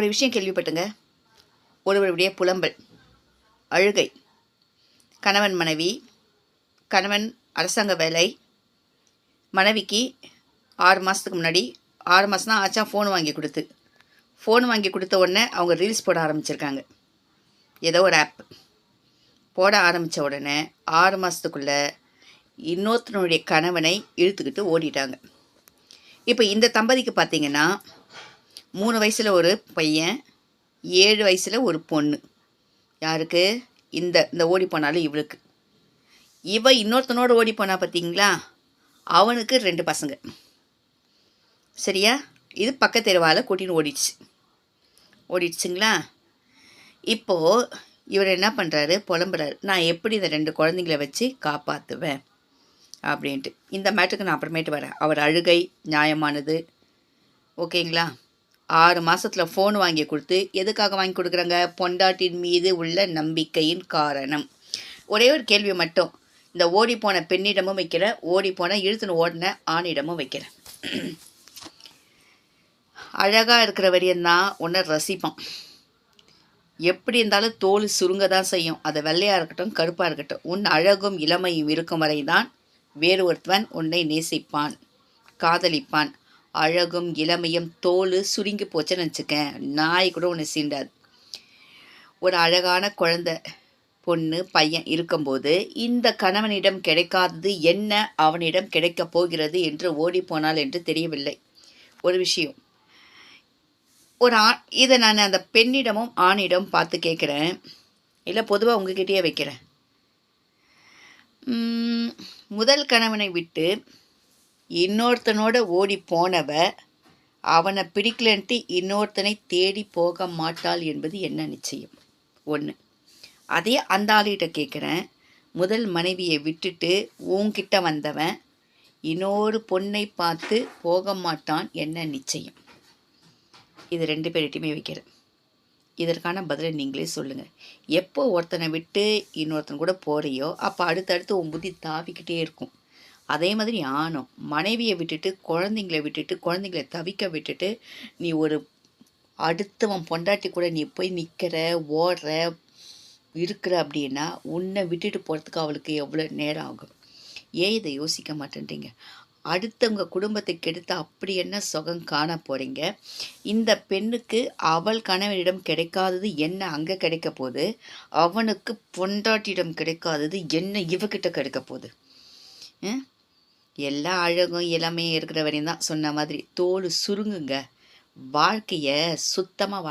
ஒரு விஷயம் கேள்விப்பட்டுங்க. ஒருவருடைய புலம்பல் அழுகை கணவன் மனைவி கணவன் அரசாங்க வேலை மனைவிக்கு ஆறு மாதத்துக்கு முன்னாடி ஆறு மாதம் தான் ஆச்சா ஃபோன் வாங்கி கொடுத்து. ஃபோன் வாங்கி கொடுத்த உடனே அவங்க ரீல்ஸ் போட ஆரம்பிச்சிருக்காங்க. ஏதோ ஒரு ஆப் போட ஆரம்பித்த உடனே ஆறு மாதத்துக்குள்ளே இன்னொருத்தனுடைய கணவனை இழுத்துக்கிட்டு ஓடிட்டாங்க. இப்போ இந்த தம்பதிக்கு பார்த்தீங்கன்னா மூணு வயசில் ஒரு பையன் ஏழு வயசில் ஒரு பொண்ணு. யாருக்கு? இந்த இந்த ஓடி போனாலும் இவளுக்கு. இவ இன்னொருத்தனோட ஓடி போனா பார்த்தீங்களா அவனுக்கு ரெண்டு பசங்க. சரியா? இது பக்கத்து தெருவால் கூட்டின்னு ஓடிடுச்சு. ஓடிடுச்சுங்களா? இப்போது இவர் என்ன பண்ணுறாரு புலம்புறாரு. நான் எப்படி இந்த ரெண்டு குழந்தைங்கள வச்சு காப்பாற்றுவேன் அப்படின்ட்டு. இந்த மேட்டுக்கு நான் அப்புறமேட்டு வரேன். அவர் அழுகை நியாயமானது. ஓகேங்களா? ஆறு மாதத்தில் ஃபோன் வாங்கி கொடுத்து எதுக்காக வாங்கி கொடுக்குறாங்க? பொண்டாட்டின் மீது உள்ள நம்பிக்கையின் காரணம். ஒரே ஒரு கேள்வி மட்டும். இந்த ஓடி போன பெண்ணிடமும் வைக்கிறேன் ஓடி போன இழுத்துன்னு ஓடின ஆணிடமும் வைக்கிறேன். அழகாக இருக்கிற வரையந்தான் உன்னை ரசிப்பான் எப்படி இருந்தாலும் தோல் சுருங்க தான் செய்யும். அது வெள்ளையாக இருக்கட்டும் கருப்பாக இருக்கட்டும். உன் அழகும் இளமையும் இருக்கும் வரை தான் வேறு ஒருத்தவன் உன்னை நேசிப்பான் காதலிப்பான். அழகும் இளமையும் தோல் சுருங்கி போச்சுன்னு வச்சுக்கேன். நாய் கூட ஒன்று சீண்டாது. ஒரு அழகான குழந்த பொண்ணு பையன் இருக்கும்போது இந்த கணவனிடம் கிடைக்காதது என்ன அவனிடம் கிடைக்கப் போகிறது என்று ஓடி போனால் என்று தெரியவில்லை. ஒரு விஷயம். ஒரு ஆ இதை நான் அந்த பெண்ணிடமும் ஆணிடம் பார்த்து கேட்குறேன். இல்லை பொதுவாக உங்ககிட்டயே வைக்கிறேன். உம், முதல் கணவனை விட்டு இன்னொருத்தனோட ஓடி போனவ அவனை பிடிக்கலன்ட்டு இன்னொருத்தனை தேடி போக மாட்டாள் என்பது என்ன நிச்சயம்? ஒன்று அதே அந்த ஆளுகிட்ட கேட்குறேன் முதல் மனைவியை விட்டுட்டு உன்கிட்ட வந்தவன் இன்னொரு பொண்ணை பார்த்து போக மாட்டான் என்ன நிச்சயம்? இது ரெண்டு பேர்கிட்டையுமே வைக்கிறேன். இதற்கான பதிலை நீங்களே சொல்லுங்கள் எப்போ ஒருத்தனை விட்டு இன்னொருத்தன் கூட போகிறியோ அப்போ அடுத்தடுத்து உன் புத்தி தாவிக்கிட்டே இருக்கும். அதே மாதிரி ஆணும். மனைவியை விட்டுட்டு குழந்தைங்கள விட்டுட்டு குழந்தைங்கள தவிக்க விட்டுட்டு நீ ஒரு அடுத்தவன் பொண்டாட்டி கூட நீ போய் நிற்கிற ஓடுற இருக்கிற அப்படின்னா உன்னை விட்டுட்டு போகிறதுக்கு அவளுக்கு எவ்வளோ நேரம் ஆகும்? ஏன் இதை யோசிக்க மாட்டேன்றீங்க? அடுத்தவங்க குடும்பத்தை கெடுத்து அப்படி என்ன சுகம் காண போகிறீங்க இந்த பெண்ணுக்கு அவள் கணவனிடம் கிடைக்காதது என்ன அங்கே கிடைக்க போகுது? அவனுக்கு பொண்டாட்டியிடம் கிடைக்காதது என்ன இவகிட்ட கிடைக்க போகுது? எல்லா அழகும் இளமையும் இருக்கிற வரையும் தான் சொன்ன மாதிரி தோல் சுருங்குங்க. வாழ்க்கையை சுத்தமாக